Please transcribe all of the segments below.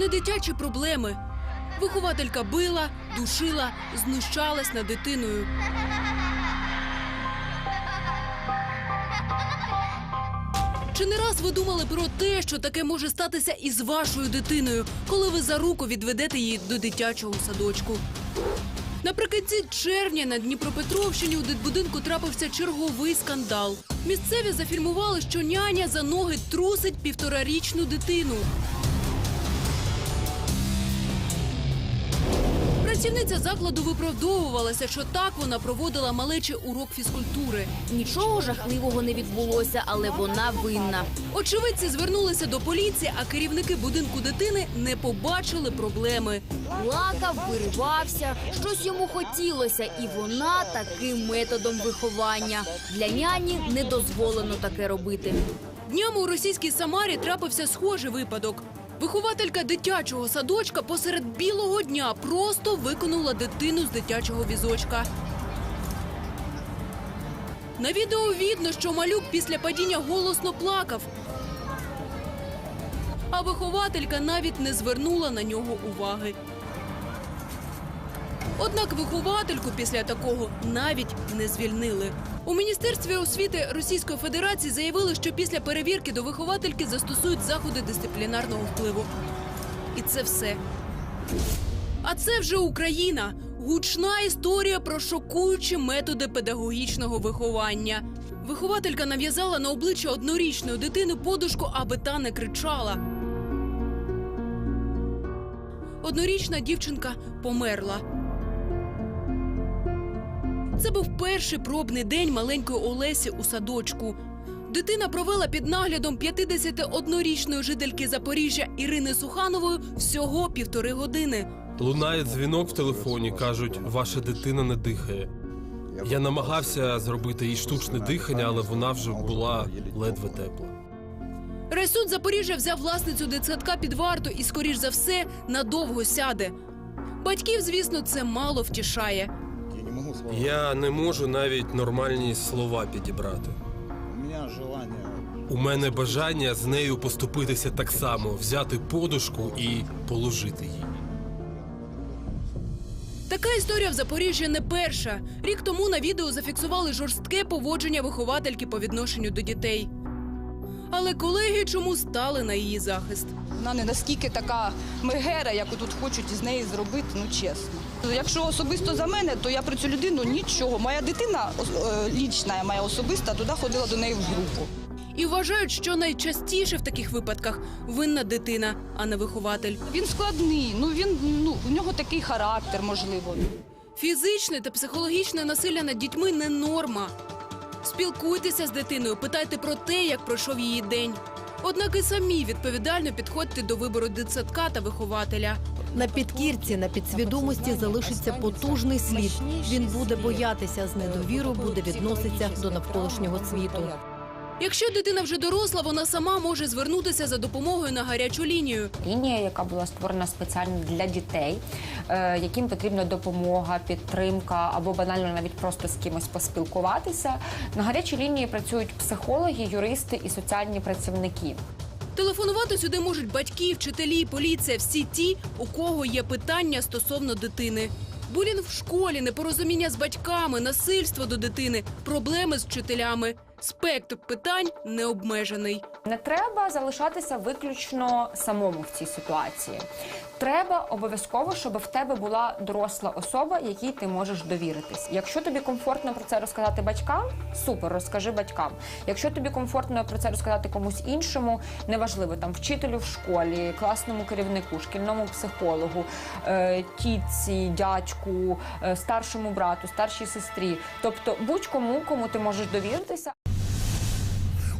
Не дитячі проблеми. Вихователька била, душила, знущалась над дитиною. Чи не раз ви думали про те, що таке може статися і з вашою дитиною, коли ви за руку відведете її до дитячого садочку? Наприкінці червня на Дніпропетровщині у дитбудинку трапився черговий скандал. Місцеві зафільмували, що няня за ноги трусить півторарічну дитину. Працівниця закладу виправдовувалася, що так вона проводила малечі урок фізкультури. Нічого жахливого не відбулося, але вона винна. Очевидці звернулися до поліції, а керівники будинку дитини не побачили проблеми. Плакав, виривався, щось йому хотілося, і вона таким методом виховання. Для няні не дозволено таке робити. Днями у російській Самарі трапився схожий випадок. Вихователька дитячого садочка посеред білого дня просто викинула дитину з дитячого візочка. На відео видно, що малюк після падіння голосно плакав. А вихователька навіть не звернула на нього уваги. Однак виховательку після такого навіть не звільнили. У міністерстві освіти Російської Федерації заявили, що після перевірки до виховательки застосують заходи дисциплінарного впливу. І це все. А це вже Україна. Гучна історія про шокуючі методи педагогічного виховання. Вихователька нав'язала на обличчя однорічної дитини подушку, аби та не кричала. Однорічна дівчинка померла. Це був перший пробний день маленької Олесі у садочку. Дитина провела під наглядом 51-річної жительки Запоріжжя Ірини Суханової всього півтори години. Лунає дзвінок в телефоні, кажуть, ваша дитина не дихає. Я намагався зробити їй штучне дихання, але вона вже була ледве тепла. Райсуд Запоріжжя взяв власницю дитсадка під варту і, скоріш за все, надовго сяде. Батьків, звісно, це мало втішає. Я не слова. Я не можу навіть нормальні слова підібрати. У меня желание... У мене бажання з нею поступитися так само, взяти подушку і положити її. Така історія в Запоріжжі не перша. Рік тому на відео зафіксували жорстке поводження виховательки по відношенню до дітей. Але колеги чому стали на її захист? Вона не наскільки така мегера, яку тут хочуть із неї зробити, ну чесно. Якщо особисто за мене, то я про цю людину нічого. Моя дитина е, лічна, моя особиста, туди ходила до неї в групу. І вважають, що найчастіше в таких випадках винна дитина, а не вихователь. Він складний, ну він ну у нього такий характер, можливо. Фізичне та психологічне насилля над дітьми не норма. Спілкуйтеся з дитиною, питайте про те, як пройшов її день. Однак і самі відповідально підходьте до вибору дитсадка та вихователя. На підкірці, на підсвідомості залишиться потужний слід. Він буде боятися з недовіру, буде відноситися до навколишнього світу. Якщо дитина вже доросла, вона сама може звернутися за допомогою на гарячу лінію. лінія, яка була створена спеціально для дітей, е, яким потрібна допомога, підтримка або банально навіть просто з кимось поспілкуватися. На гарячій лінії працюють психологи, юристи і соціальні працівники. Телефонувати сюди можуть батьки, вчителі, поліція, всі ті, у кого є питання стосовно дитини. Булінг в школі, непорозуміння з батьками, насильство до дитини, проблеми з вчителями. Спектр питань не обмежений. Не треба залишатися виключно самому в цій ситуації. Треба обов'язково, щоб в тебе була доросла особа, якій ти можеш довіритись. Якщо тобі комфортно про це розказати батькам, супер, розкажи батькам. Якщо тобі комфортно про це розказати комусь іншому, неважливо там вчителю в школі, класному керівнику, шкільному психологу, е, тітці, дядьку, е, старшому брату, старшій сестрі, тобто будь-кому, кому ти можеш довіритися.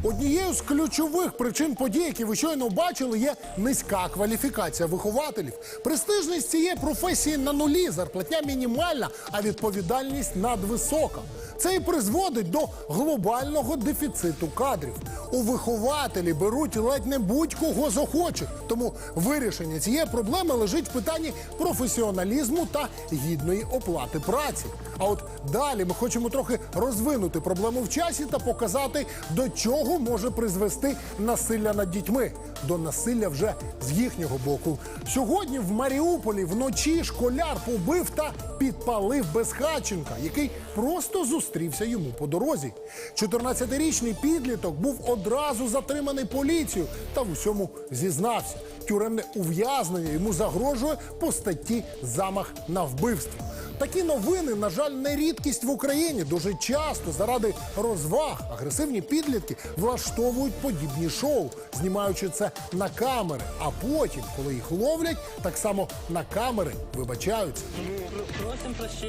Однією з ключових причин подій, які ви щойно бачили, є низька кваліфікація вихователів. Престижність цієї професії на нулі, зарплатня мінімальна, а відповідальність надвисока. Це і призводить до глобального дефіциту кадрів. У вихователі беруть ледь не будь-кого захоче. Тому вирішення цієї проблеми лежить в питанні професіоналізму та гідної оплати праці. А от далі ми хочемо трохи розвинути проблему в часі та показати, до чого чого може призвести насилля над дітьми до насилля вже з їхнього боку. Сьогодні в Маріуполі вночі школяр побив та підпалив безхатченка, який просто зустрівся йому по дорозі. 14-річний підліток був одразу затриманий поліцією та в усьому зізнався. Тюремне ув'язнення йому загрожує по статті замах на вбивство. Такі новини, на жаль, не рідкість в Україні. Дуже часто заради розваг агресивні підлітки влаштовують подібні шоу, знімаючи це на камери. А потім, коли їх ловлять, так само на камери вибачаються.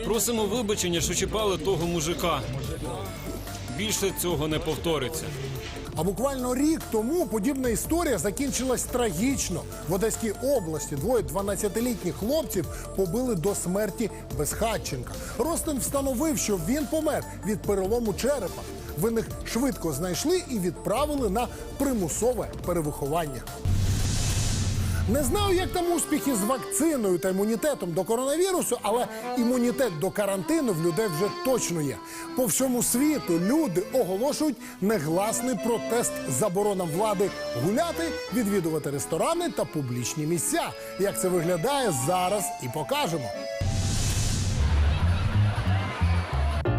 Просимо вибачення, що чіпали того мужика. Більше цього не повториться. А буквально рік тому подібна історія закінчилась трагічно. В Одеській області двоє 12-літніх хлопців побили до смерті безхатченка. Ростин встановив, що він помер від перелому черепа. Винних швидко знайшли і відправили на примусове перевиховання. Не знаю, як там успіхи з вакциною та імунітетом до коронавірусу, але імунітет до карантину в людей вже точно є. По всьому світу люди оголошують негласний протест заборонам влади гуляти, відвідувати ресторани та публічні місця. Як це виглядає зараз і покажемо.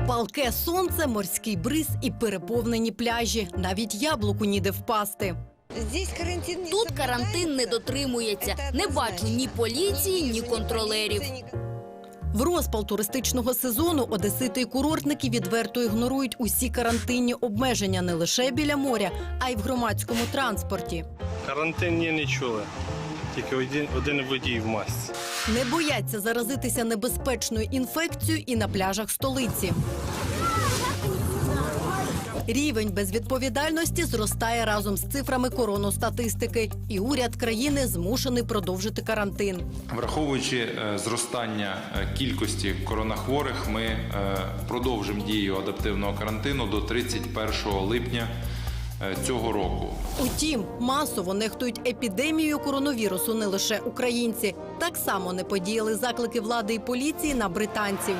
Палке сонце, морський бриз і переповнені пляжі. Навіть яблуку ніде впасти. Здесь карантин не Тут карантин не дотримується. Не бачу ні поліції, ні контролерів. В розпал туристичного сезону одесити і курортники відверто ігнорують усі карантинні обмеження не лише біля моря, а й в громадському транспорті. Карантин ні, не чули. Тільки один, один водій в масці. Не бояться заразитися небезпечною інфекцією і на пляжах столиці. Рівень безвідповідальності зростає разом з цифрами короностатистики, і уряд країни змушений продовжити карантин. Враховуючи е, зростання е, кількості коронахворих, ми е, продовжимо дію адаптивного карантину до 31 липня цього року. Утім, масово нехтують епідемією коронавірусу не лише українці. Так само не подіяли заклики влади і поліції на британців.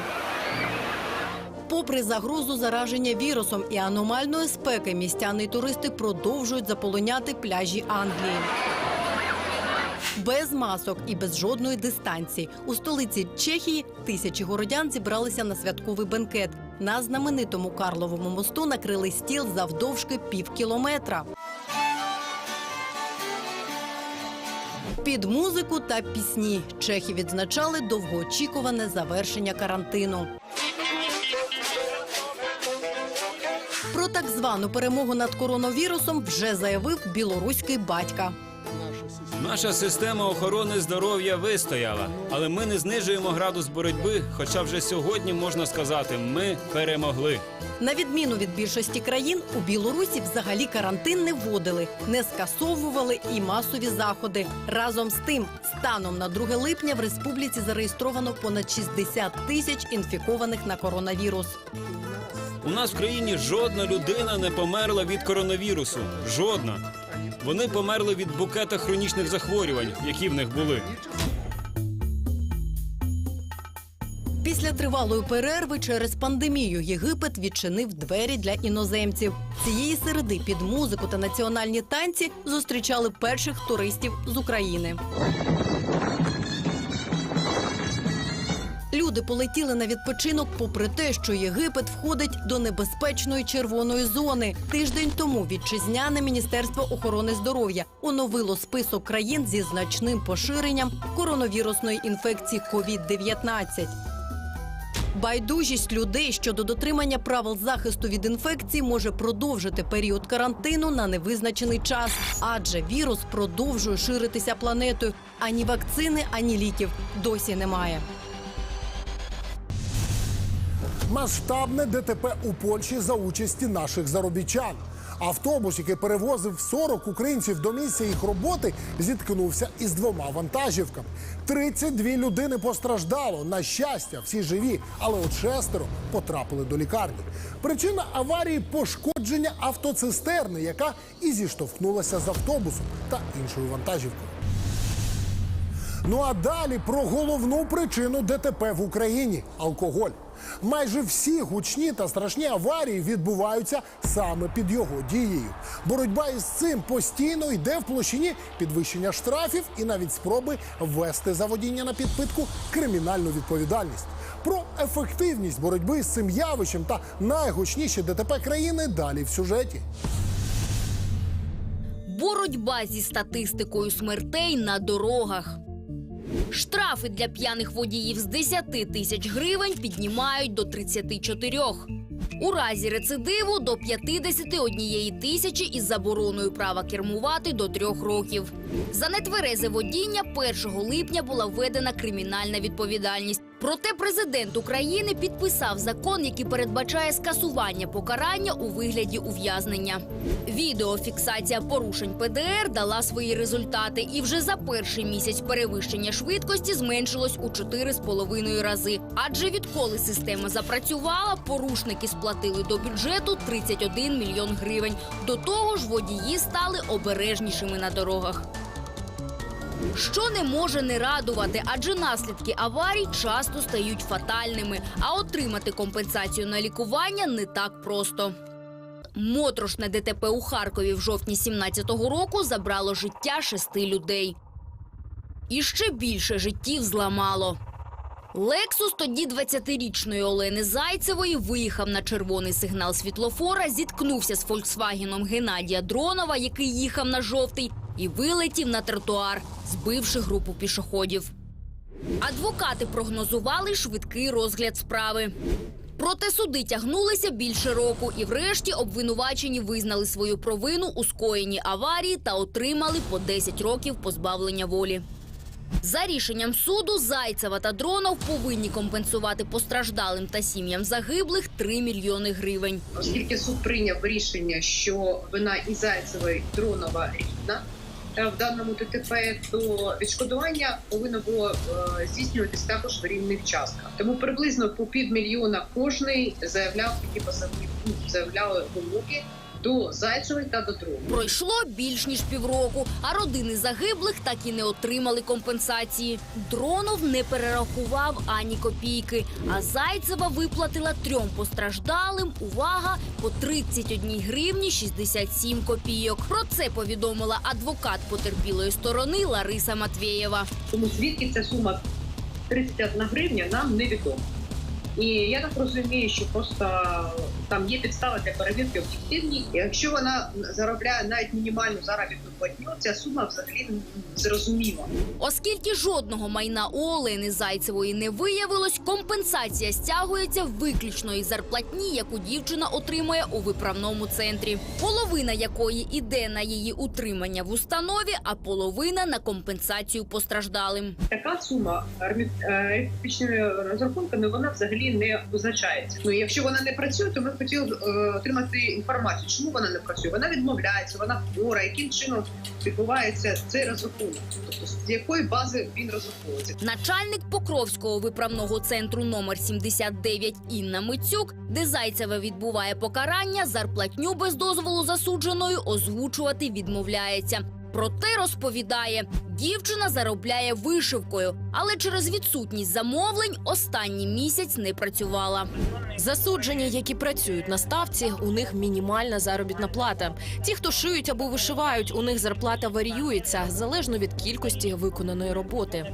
Попри загрозу зараження вірусом і аномальної спеки, містяни туристи продовжують заполоняти пляжі Англії. Без масок і без жодної дистанції у столиці Чехії тисячі городян зібралися на святковий бенкет. На знаменитому Карловому мосту накрили стіл завдовжки пів кілометра. Під музику та пісні чехи відзначали довгоочікуване завершення карантину. Про так звану перемогу над коронавірусом вже заявив білоруський батька. Наша система охорони здоров'я вистояла, але ми не знижуємо градус боротьби. Хоча вже сьогодні можна сказати, ми перемогли. На відміну від більшості країн, у Білорусі взагалі карантин не вводили, не скасовували і масові заходи. Разом з тим, станом на 2 липня в республіці зареєстровано понад 60 тисяч інфікованих на коронавірус. У нас в країні жодна людина не померла від коронавірусу. Жодна. Вони померли від букета хронічних захворювань, які в них були. Після тривалої перерви через пандемію Єгипет відчинив двері для іноземців. Цієї середи під музику та національні танці зустрічали перших туристів з України. Люди полетіли на відпочинок, попри те, що Єгипет входить до небезпечної червоної зони. Тиждень тому вітчизняне міністерство охорони здоров'я оновило список країн зі значним поширенням коронавірусної інфекції COVID-19. Байдужість людей щодо дотримання правил захисту від інфекції може продовжити період карантину на невизначений час, адже вірус продовжує ширитися планетою. Ані вакцини, ані ліків досі немає. Масштабне ДТП у Польщі за участі наших заробітчан. Автобус, який перевозив 40 українців до місця їх роботи, зіткнувся із двома вантажівками. 32 людини постраждало. На щастя, всі живі, але от шестеро потрапили до лікарні. Причина аварії пошкодження автоцистерни, яка і зіштовхнулася з автобусом та іншою вантажівкою. Ну а далі про головну причину ДТП в Україні алкоголь. Майже всі гучні та страшні аварії відбуваються саме під його дією. Боротьба із цим постійно йде в площині підвищення штрафів і навіть спроби ввести за водіння на підпитку кримінальну відповідальність. Про ефективність боротьби з цим явищем та найгучніші ДТП країни далі в сюжеті. Боротьба зі статистикою смертей на дорогах. Штрафи для п'яних водіїв з 10 тисяч гривень піднімають до 34. У разі рецидиву до 51 тисячі із забороною права кермувати до трьох років. За нетверезе водіння 1 липня була введена кримінальна відповідальність. Проте президент України підписав закон, який передбачає скасування покарання у вигляді ув'язнення. Відеофіксація порушень ПДР дала свої результати, і вже за перший місяць перевищення швидкості зменшилось у 4,5 рази. Адже відколи система запрацювала, порушники сплатили до бюджету 31 мільйон гривень. До того ж, водії стали обережнішими на дорогах. Що не може не радувати, адже наслідки аварій часто стають фатальними, а отримати компенсацію на лікування не так просто. Моторошне ДТП у Харкові в жовтні 17-го року забрало життя шести людей. І ще більше життів зламало. Лексус тоді 20-річної Олени Зайцевої виїхав на червоний сигнал світлофора, зіткнувся з Фольксвагеном Геннадія Дронова, який їхав на жовтий, і вилетів на тротуар, збивши групу пішоходів. Адвокати прогнозували швидкий розгляд справи. Проте суди тягнулися більше року, і врешті обвинувачені визнали свою провину у скоєнні аварії та отримали по 10 років позбавлення волі. За рішенням суду Зайцева та Дронов повинні компенсувати постраждалим та сім'ям загиблих 3 мільйони гривень. оскільки суд прийняв рішення, що вина і Зайцева і Дронова рівна е, в даному ДТП, то відшкодування повинно було е, здійснюватись також в рівних частках. Тому приблизно по півмільйона кожний заявляв такі позовні заявляли вимоги до Зайцевої та до Дронова. Пройшло більш ніж півроку, а родини загиблих так і не отримали компенсації. Дронов не перерахував ані копійки, а Зайцева виплатила трьом постраждалим. Увага по 31 гривні 67 копійок. Про це повідомила адвокат потерпілої сторони Лариса Матвєєва. Тому звідки ця сума 31 гривня нам невідомо. І я так розумію, що просто там є підстави для перевірки об'єктивні. Якщо вона заробляє навіть мінімальну заробітну платню, ця сума взагалі зрозуміла. Оскільки жодного майна у Олени Зайцевої не виявилось, компенсація стягується виключно із зарплатні, яку дівчина отримує у виправному центрі. Половина якої іде на її утримання в установі, а половина на компенсацію постраждалим. Така сума армі- е, розрахунками вона взагалі не визначається. Ну якщо вона не працює, то ми б е, отримати інформацію, чому вона не працює. Вона відмовляється, вона хвора, яким чином відбувається цей розрахунок, тобто з якої бази він розраховується. Начальник Покровського виправного центру номер 79 Інна Мицюк, де Зайцева відбуває покарання, зарплатню без дозволу засудженою озвучувати відмовляється. Проте розповідає, дівчина заробляє вишивкою, але через відсутність замовлень останній місяць не працювала. Засуджені, які працюють на ставці, у них мінімальна заробітна плата. Ті, хто шиють або вишивають, у них зарплата варіюється залежно від кількості виконаної роботи.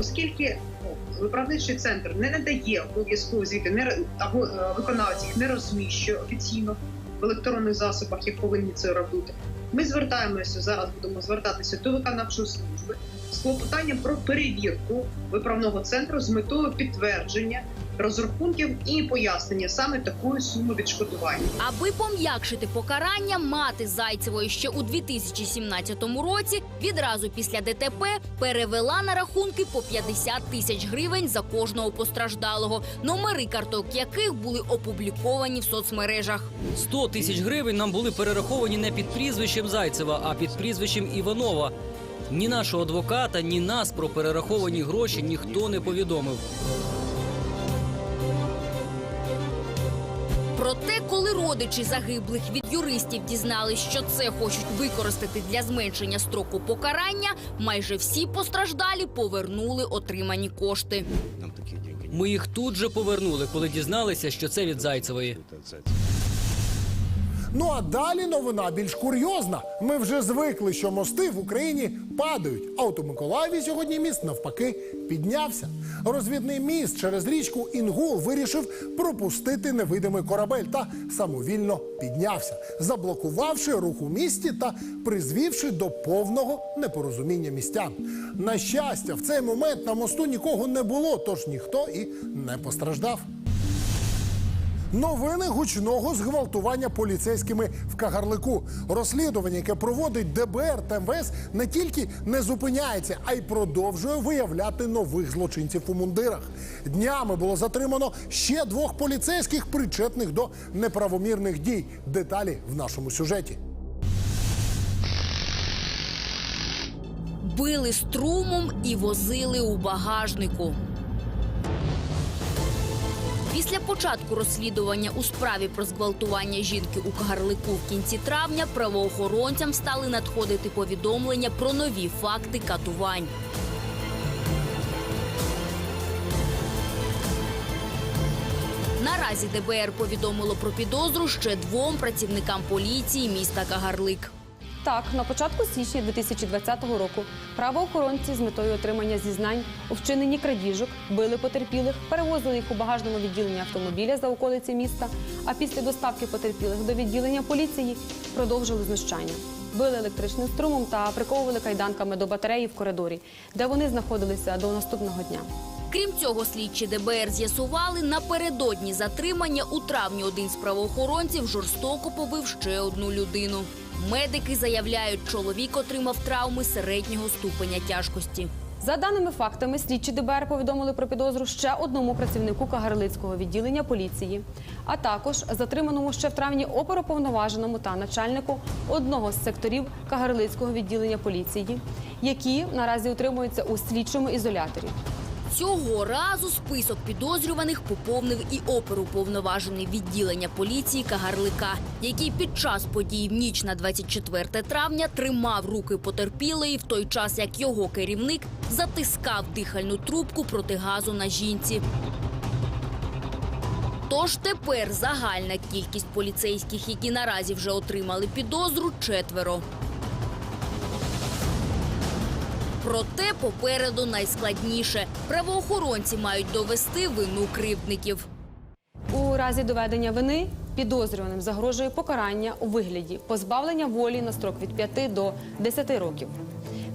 Оскільки ну, виправничий центр не надає обов'язково звіти, не або е, виконавець їх не розміщує офіційно в електронних засобах, як повинні це робити. Ми звертаємося зараз, будемо звертатися до виконавчої служби з клопотанням про перевірку виправного центру з метою підтвердження розрахунків і пояснення саме такої суми відшкодування. Аби пом'якшити покарання, мати Зайцевої ще у 2017 році відразу після ДТП перевела на рахунки по 50 тисяч гривень за кожного постраждалого, номери карток яких були опубліковані в соцмережах. 100 тисяч гривень нам були перераховані не під прізвищем Зайцева, а під прізвищем Іванова. Ні нашого адвоката, ні нас про перераховані гроші ніхто не повідомив. Проте, коли родичі загиблих від юристів дізнались, що це хочуть використати для зменшення строку покарання, майже всі постраждалі повернули отримані кошти. Ми їх тут же повернули, коли дізналися, що це від Зайцевої. Ну а далі новина більш курйозна. Ми вже звикли, що мости в Україні падають. А от у Миколаєві сьогодні міст навпаки піднявся. Розвідний міст через річку Інгул вирішив пропустити невидимий корабель та самовільно піднявся, заблокувавши рух у місті та призвівши до повного непорозуміння містян. На щастя, в цей момент на мосту нікого не було, тож ніхто і не постраждав. Новини гучного зґвалтування поліцейськими в Кагарлику. Розслідування, яке проводить ДБР та МВС, не тільки не зупиняється, а й продовжує виявляти нових злочинців у мундирах. Днями було затримано ще двох поліцейських, причетних до неправомірних дій. Деталі в нашому сюжеті. Били струмом і возили у багажнику. Після початку розслідування у справі про зґвалтування жінки у Кагарлику в кінці травня правоохоронцям стали надходити повідомлення про нові факти катувань. Наразі ДБР повідомило про підозру ще двом працівникам поліції міста Кагарлик. Так, на початку січня 2020 року правоохоронці з метою отримання зізнань у вчиненні крадіжок били потерпілих, перевозили їх у багажному відділенні автомобіля за околиці міста. А після доставки потерпілих до відділення поліції продовжили знущання. Били електричним струмом та приковували кайданками до батареї в коридорі, де вони знаходилися до наступного дня. Крім цього, слідчі ДБР з'ясували, напередодні затримання у травні один з правоохоронців жорстоко побив ще одну людину. Медики заявляють, чоловік отримав травми середнього ступеня тяжкості. За даними фактами, слідчі ДБР повідомили про підозру ще одному працівнику Кагарлицького відділення поліції, а також затриманому ще в травні оперуповноваженому та начальнику одного з секторів Кагарлицького відділення поліції, які наразі утримуються у слідчому ізоляторі. Цього разу список підозрюваних поповнив і оперуповноважений відділення поліції Кагарлика, який під час подій в ніч на 24 травня тримав руки потерпілої в той час, як його керівник затискав дихальну трубку проти газу на жінці. Тож тепер загальна кількість поліцейських, які наразі вже отримали підозру, четверо. Проте попереду найскладніше. Правоохоронці мають довести вину кривдників. У разі доведення вини підозрюваним загрожує покарання у вигляді позбавлення волі на строк від 5 до 10 років.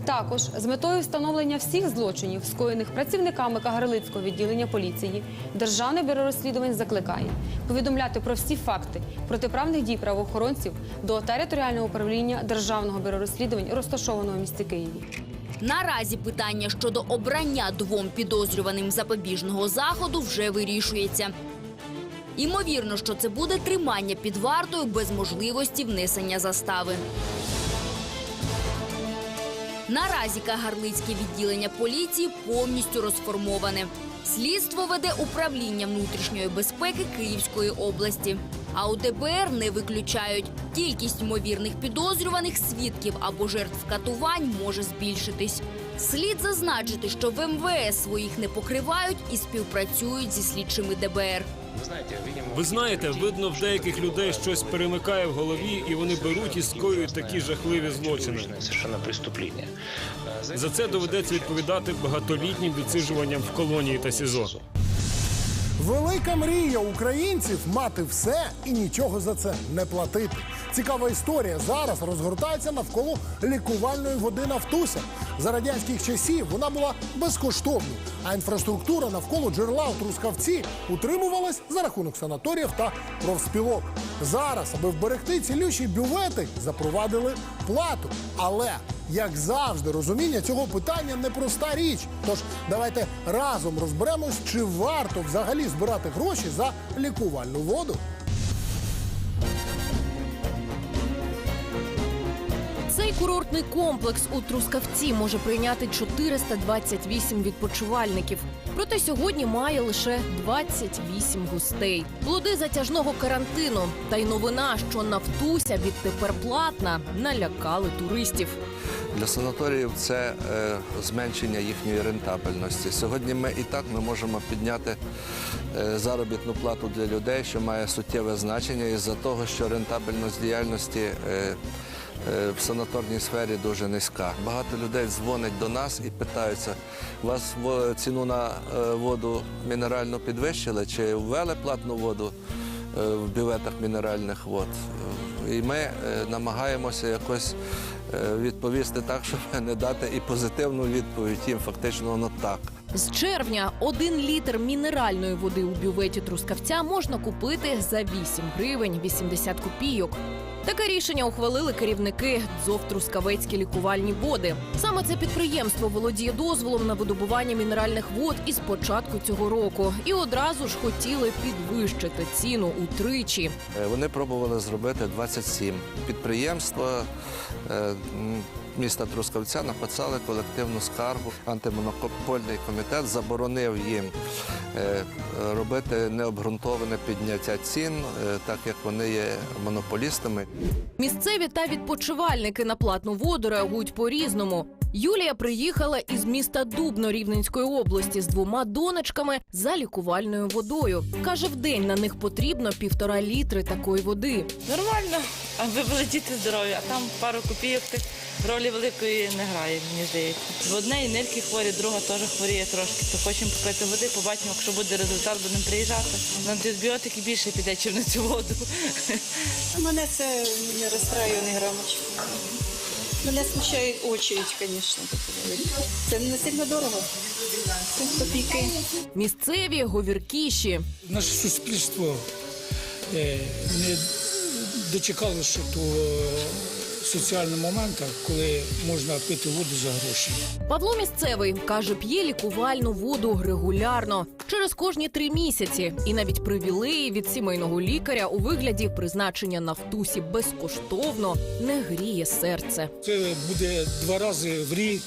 Також з метою встановлення всіх злочинів, скоєних працівниками Кагарлицького відділення поліції, Державне бюро розслідувань закликає повідомляти про всі факти протиправних дій правоохоронців до територіального управління Державного бюро розслідувань, розташованого в місті Києві. Наразі питання щодо обрання двом підозрюваним запобіжного заходу вже вирішується. Імовірно, що це буде тримання під вартою без можливості внесення застави. Наразі Кагарлицьке відділення поліції повністю розформоване. Слідство веде управління внутрішньої безпеки Київської області. А у ДБР не виключають кількість ймовірних підозрюваних свідків або жертв катувань може збільшитись. Слід зазначити, що в МВС своїх не покривають і співпрацюють зі слідчими ДБР. Ви знаєте, видно, в деяких людей щось перемикає в голові, і вони беруть і скоюють такі жахливі злочини. За це доведеться відповідати багатолітнім відсиджуванням в колонії та СІЗО. Велика мрія українців мати все і нічого за це не платити. Цікава історія зараз розгортається навколо лікувальної води Нафтуся. За радянських часів вона була безкоштовною, а інфраструктура навколо джерела у Трускавці утримувалась за рахунок санаторіїв та профспілок. Зараз, аби вберегти цілющі бювети, запровадили плату. Але як завжди, розуміння цього питання непроста річ. Тож давайте разом розберемось, чи варто взагалі збирати гроші за лікувальну воду. Цей Курортний комплекс у Трускавці може прийняти 428 відпочивальників. Проте сьогодні має лише 28 гостей. Плоди затяжного карантину та й новина, що Нафтуся відтепер платна, налякали туристів. Для санаторіїв це е, зменшення їхньої рентабельності. Сьогодні ми і так не можемо підняти е, заробітну плату для людей, що має суттєве значення із-за того, що рентабельність діяльності е, в санаторній сфері дуже низька. Багато людей дзвонять до нас і питаються, у вас ціну на воду мінеральну підвищили чи ввели платну воду в бюветах мінеральних вод? І ми е, намагаємося якось е, відповісти так, щоб не дати і позитивну відповідь. Їм фактично воно так. З червня один літр мінеральної води у бюветі Трускавця можна купити за 8 гривень 80 копійок. Таке рішення ухвалили керівники ДЗОВ Трускавецькі лікувальні води. Саме це підприємство володіє дозволом на видобування мінеральних вод із початку цього року і одразу ж хотіли підвищити ціну утричі. Е, Вони пробували зробити 27. Підприємства е, міста Трускавця написали колективну скаргу. Антимонопольний комітет заборонив їм е, робити необґрунтоване підняття цін, е, так як вони є монополістами. Місцеві та відпочивальники на платну воду реагують по-різному. Юлія приїхала із міста Дубно Рівненської області з двома донечками за лікувальною водою. Каже, в день на них потрібно півтора літри такої води. Нормально, аби були діти здорові, а там пару копійок тих ролі великої не грає, мені здається. В однеї нирки хворі, друга теж хворіє трошки. То хочемо попити води, побачимо, якщо буде результат, будемо приїжджати. На антибіотики більше піде, чим на цю воду. Мене це не розстраює ні грамочку. Мене смущає очередь, звісно. Це не сильно дорого. Це копійки. Місцеві говіркіші. Наше суспільство е, не дочекалося того соціального моменту, коли можна пити воду за гроші. Павло місцевий каже, п'є лікувальну воду регулярно через кожні три місяці, і навіть привілеї від сімейного лікаря у вигляді призначення нафтусі безкоштовно не гріє серце. Це буде два рази в рік.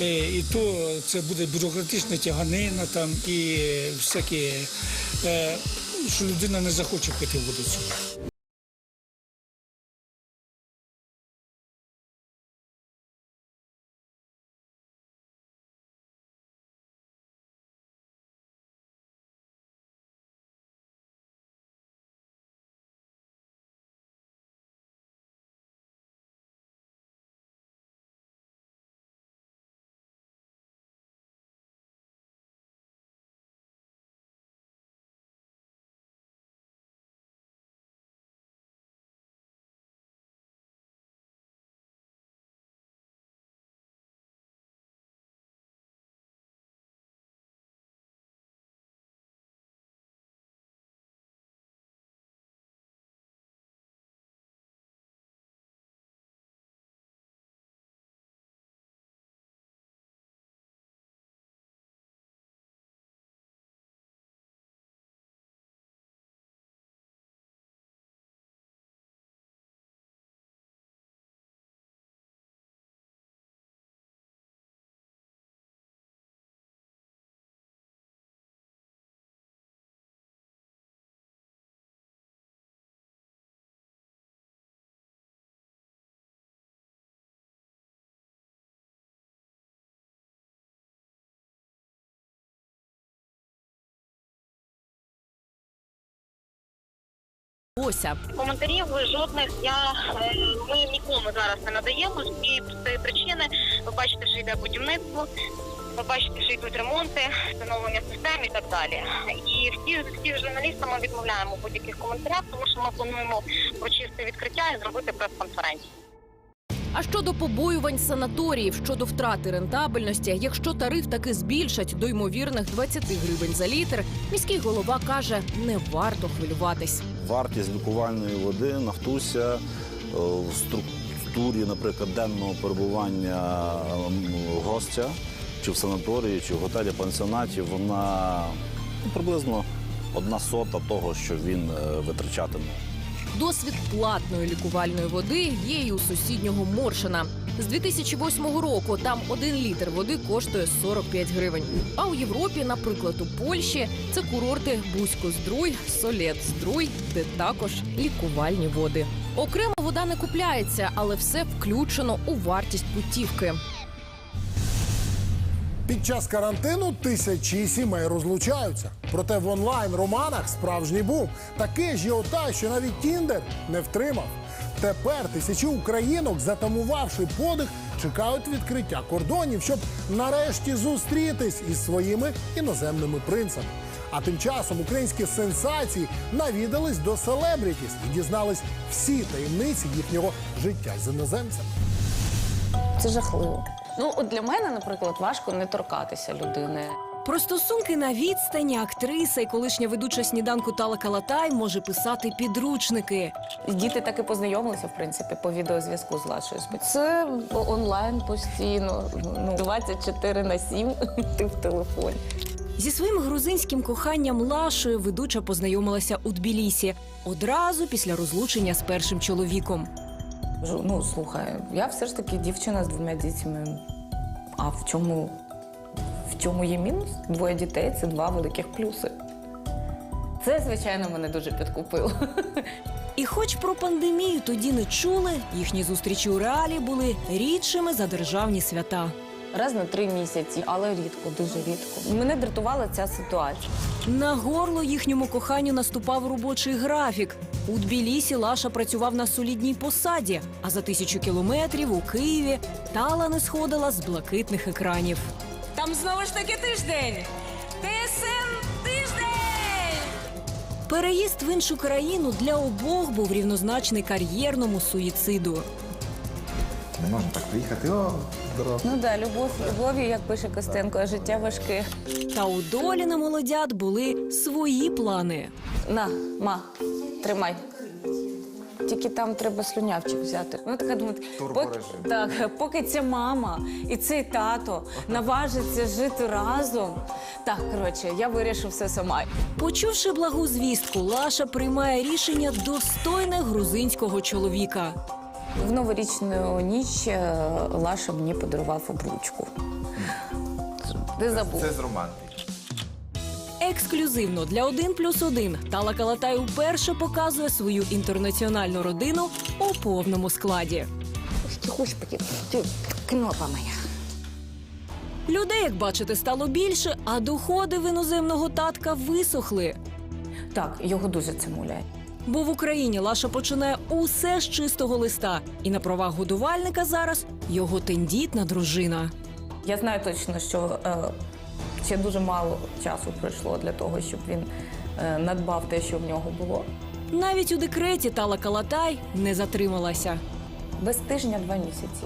е, І то це буде бюрократична тяганина там і всякі, е, що людина не захоче пити воду Ося. Коментарів жодних я е, ми нікому зараз не надаємо з цієї причини. Ви бачите, що йде будівництво. Ви бачите, що йдуть ремонти, встановлення систем і так далі. І всі всі журналісти ми відмовляємо будь-яких коментарях, тому що ми плануємо прочисти відкриття і зробити прес-конференцію. А щодо побоювань санаторіїв щодо втрати рентабельності, якщо тариф таки збільшать до ймовірних 20 гривень за літр, міський голова каже, не варто хвилюватись. Вартість лікувальної води нафтуся е, в структурі, наприклад, денного перебування гостя чи в санаторії, чи в готелі пансіонаті, вона ну, приблизно одна сота того, що він е, витрачатиме. Досвід платної лікувальної води є і у сусіднього Моршина. З 2008 року там один літр води коштує 45 гривень. А у Європі, наприклад, у Польщі, це курорти Бузько-Здруй, Солєт-Здруй, де також лікувальні води. Окремо вода не купляється, але все включено у вартість путівки. Під час карантину тисячі сімей розлучаються. Проте в онлайн романах справжній бум. Такий ажіотаж, що навіть Тіндер не втримав. Тепер тисячі українок, затамувавши подих, чекають відкриття кордонів, щоб нарешті зустрітись із своїми іноземними принцами. А тим часом українські сенсації навідались до селебрітіс і дізнались всі таємниці їхнього життя з іноземцями. Це жахливо. Ну, от для мене, наприклад, важко не торкатися людини. Про стосунки на відстані актриса і колишня ведуча сніданку Тала Калатай може писати підручники. Діти так і познайомилися, в принципі, по відеозв'язку з Лашою. Це онлайн постійно, ну, 24 на 7 ти в телефоні. Зі своїм грузинським коханням Лашою ведуча познайомилася у Тбілісі одразу після розлучення з першим чоловіком. Ну, слухай, я все ж таки дівчина з двома дітьми. А в чому, в чому є мінус? Двоє дітей це два великих плюси. Це, звичайно, мене дуже підкупило. І хоч про пандемію тоді не чули, їхні зустрічі у реалі були рідшими за державні свята. Раз на три місяці, але рідко, дуже рідко. Мене дратувала ця ситуація. На горло їхньому коханню наступав робочий графік. У Тбілісі Лаша працював на солідній посаді, а за тисячу кілометрів у Києві Тала не сходила з блакитних екранів. Там знову ж таки тиждень. ТСН тиждень! Переїзд в іншу країну для обох був рівнозначний кар'єрному суїциду. Не можна так приїхати. О, здорово. Ну да, любов, любов'ю, як пише Костенко, а життя важке. Та у долі на молодят були свої плани. На, ма, тримай. Тільки там треба слюнявчик взяти. Ну така думати, поки, так, поки ця мама і цей тато наважаться жити разом. Так, коротше, я вирішу все сама. Почувши благу звістку, Лаша приймає рішення достойне грузинського чоловіка. В новорічну ніч е, Лаша мені подарував обручку. Ти забув. Це з романтики. Ексклюзивно для 1 плюс 1 Тала Калатай вперше показує свою інтернаціональну родину у повному складі. Ти кнопа моя. Людей, як бачите, стало більше, а доходи в іноземного татка висохли. Так, його дуже це муляє. Бо в Україні Лаша починає усе з чистого листа, і на правах годувальника зараз його тендітна дружина. Я знаю точно, що е, ще дуже мало часу пройшло для того, щоб він е, надбав те, що в нього було. Навіть у декреті Тала Калатай не затрималася. Без тижня два місяці.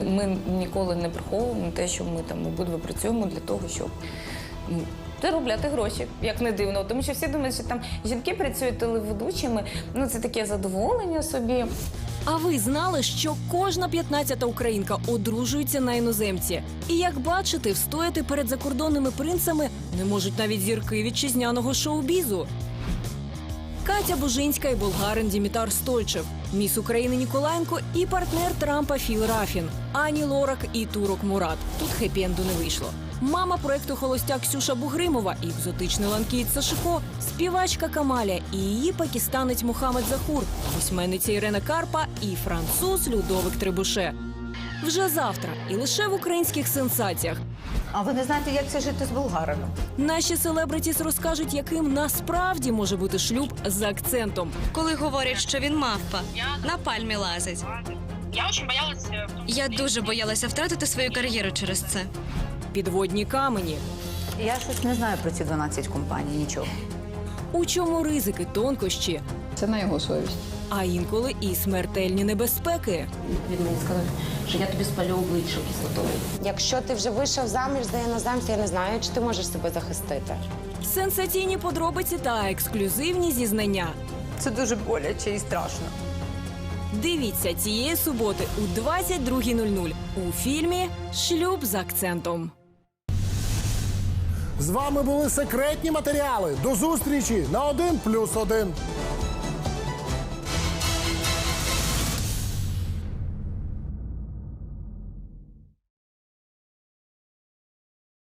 Ми ніколи не приховуємо те, що ми там обидва працюємо для того, щоб заробляти гроші, як не дивно. Тому що всі думають, що там жінки працюють телеведучими. Ну це таке задоволення собі. А ви знали, що кожна 15-та українка одружується на іноземці? І як бачите, встояти перед закордонними принцами не можуть навіть зірки вітчизняного шоу-бізу. Катя Бужинська і болгарин Дімітар Стольчев, міс України Ніколаєнко і партнер Трампа Філ Рафін, Ані Лорак і Турок Мурат. Тут хеппі-енду не вийшло. Мама проекту Холостяк Ксюша Бугримова і екзотичний ланкійць Сашико, співачка Камаля і її пакистанець Мухаммед Захур, письменниця Ірина Карпа і француз Людовик Требуше. Вже завтра і лише в українських сенсаціях. А ви не знаєте, як це жити з болгарином? Наші селебритіс розкажуть, яким насправді може бути шлюб з акцентом. Коли говорять, що він мавпа, на пальмі лазить. Я очень Я дуже боялася втратити свою кар'єру через це. Підводні камені. Я щось не знаю про ці 12 компаній, нічого. У чому ризики, тонкощі, Це на його совість. а інколи і смертельні небезпеки. Він мені сказав, що я тобі спалю обличчя кислотою. Якщо ти вже вийшов заміж за іноземця, я не знаю, чи ти можеш себе захистити. Сенсаційні подробиці та ексклюзивні зізнання. Це дуже боляче і страшно. Дивіться цієї суботи у 22.00 у фільмі Шлюб з акцентом. З вами були секретні матеріали. До зустрічі на один плюс 1.